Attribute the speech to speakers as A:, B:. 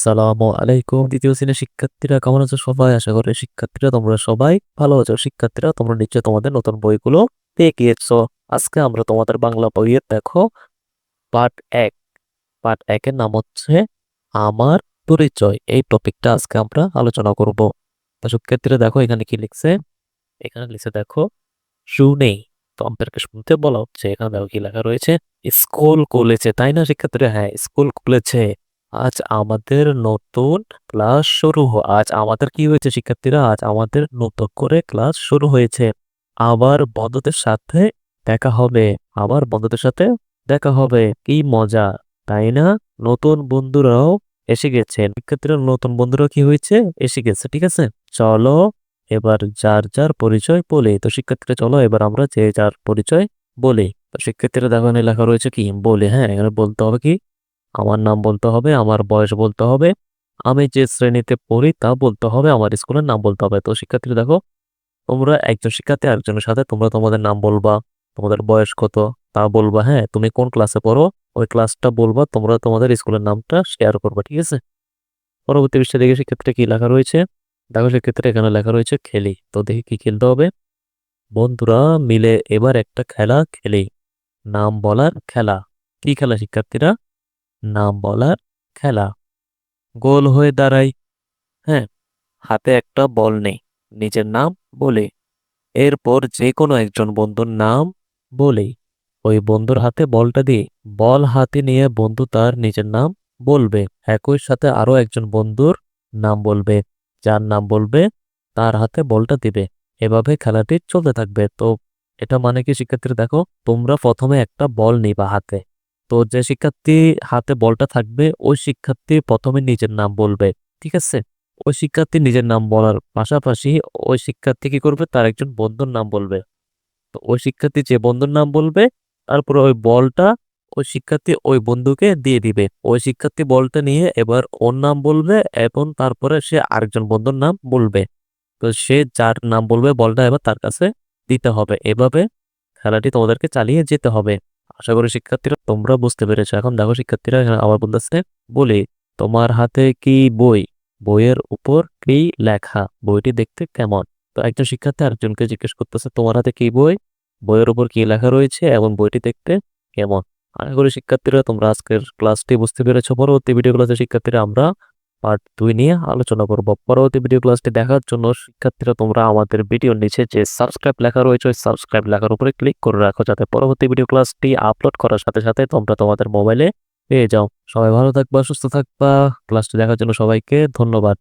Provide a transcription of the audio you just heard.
A: আসসালামু আলাইকুম। দ্বিতীয় শ্রেণির শিক্ষার্থীরা কেমন আছো সবাই? আশা করি শিক্ষার্থীরা তোমরা সবাই ভালো আছো। শিক্ষার্থীরা, তোমরা নিশ্চয় তোমাদের নতুন বইগুলো গিয়েছো আজকে আমরা তোমাদের বাংলা বইয়ের দেখো পার্ট এক। পার্ট একের নাম হচ্ছে আমার পরিচয়। এই টপিকটা আজকে আমরা আলোচনা করব। তো শিক্ষার্থীরা, দেখো এখানে কি লিখছে? এখানে লিখছে, দেখো শুনেই তো আমাদেরকে শুনতে বলা হচ্ছে। এখানে দেখো কি লেখা রয়েছে? স্কুল খুলেছে। তাই না শিক্ষার্থীরা? হ্যাঁ স্কুল খুলেছে। আজ আমাদের নতুন ক্লাস শুরু আজ আমাদের কি হয়েছে শিক্ষার্থীরা? আজ আমাদের নতুন করে ক্লাস শুরু হয়েছে। আবার বন্ধুদের সাথে দেখা হবে। আবার বন্ধুদের সাথে দেখা হবে। কি মজা, তাই না? নতুন বন্ধুরাও এসে গেছেন শিক্ষার্থীরা, নতুন বন্ধুরাও কি হয়েছে? এসে গেছে, ঠিক আছে? চলো এবার যার যার পরিচয় বলি। তো শিক্ষার্থীরা, চলো এবার আমরা যে যার পরিচয় বলি। তো শিক্ষার্থীরা দেখো লেখা রয়েছে কি? বলে হ্যাঁ এখানে বলতে হবে কি? আমার নাম বলতে হবে, আমার বয়স বলতে হবে, আমি যে শ্রেণীতে পড়ি তা বলতে হবে, আমার স্কুলের নাম বলতে হবে। তো শিক্ষার্থী দেখো, তোমরা একজন শিক্ষার্থী আরেকজনের সাথে তোমরা তোমাদের নাম বলবা, তোমাদের বয়স কত তা বলবা হ্যাঁ? তুমি কোন ক্লাসে পড়ো, ওই ক্লাসটা বলবা, তোমরা তোমাদের স্কুলের নামটা শেয়ার করবা, ঠিক আছে? পরবর্তী পৃষ্ঠা দেখে শিক্ষার্থী কি লেখা রয়েছে। দেখো সেক্ষেত্রে এখানে লেখা রয়েছে খেলি। তো দেখি কি খেলতে হবে। বন্ধুরা মিলে এবার একটা খেলা খেলি। নাম বলার খেলা। কি খেলা শিক্ষার্থীরা? নাম বলার খেলা। গোল হয়ে দাঁড়াই। হ্যাঁ হাতে একটা বল নেই, নিজের নাম বলে। এরপর যে কোনো একজন বন্ধুর নাম বলে। ওই বন্ধুর হাতে বলটা দিয়ে বল হাতে নিয়ে বন্ধু তার নিজের নাম বলবে। একই সাথে আরও একজন বন্ধুর নাম বলবে। যার নাম বলবে, তার হাতে বলটা দিবে। এভাবে খেলাটি চলতে থাকবে। তো এটা মানে কি? শিক্ষার্থীরা দেখো, তোমরা প্রথমে একটা বল নিবা হাতে। তো যে শিক্ষার্থী হাতে বলটা থাকবে, ওই শিক্ষার্থী প্রথমে নিজের নাম বলবে, ঠিক আছে? ওই শিক্ষার্থী নিজের নাম বলার পাশাপাশি ওই শিক্ষার্থী কি করবে? তার একজন বন্ধুর নাম বলবে। তো ওই শিক্ষার্থী যে বন্ধুর নাম বলবে, তারপরে ওই বলটা ওই শিক্ষার্থী ওই বন্ধুকে দিয়ে দিবে। ওই শিক্ষার্থী বলটা নিয়ে এবার ওর নাম বলবে এবং তারপরে সে আরেকজন বন্ধুর নাম বলবে। তো সে যার নাম বলবে, বলটা এবার তার কাছে দিতে হবে। এভাবে খেলাটি তোমাদেরকে চালিয়ে যেতে হবে। আশা করি শিক্ষার্থীরা তোমরা বুঝতে পেরেছ। এখন দেখো শিক্ষার্থীরা আবার বলতেছে, বলি, তোমার হাতে কি বই? বইয়ের উপর কি লেখা? বইটি দেখতে কেমন? তো একজন শিক্ষার্থী আরেকজনকে জিজ্ঞেস করতেছে, তোমার হাতে কি বই? বইয়ের উপর কি লেখা রয়েছে এবং বইটি দেখতে কেমন? আশা করি শিক্ষার্থীরা তোমরা আজকের ক্লাসটি বুঝতে পেরেছ। পরবর্তী ভিডিও ক্লাসে শিক্ষার্থীরা আমরা পার্ট দুই নিয়ে আলোচনা করব। পরবর্তী ভিডিও ক্লাসটি দেখার জন্য শিক্ষার্থীরা তোমরা আমাদের ভিডিওর নিচে যে সাবস্ক্রাইব লেখা রয়েছে, ওই সাবস্ক্রাইব লেখার উপরে ক্লিক করে রাখো যাতে পরবর্তী ভিডিও ক্লাসটি আপলোড করার সাথে সাথে তোমরা তোমাদের মোবাইলে পেয়ে যাও। সবাই ভালো থাকবা, সুস্থ থাকবা। ক্লাসটি দেখার জন্য সবাইকে ধন্যবাদ।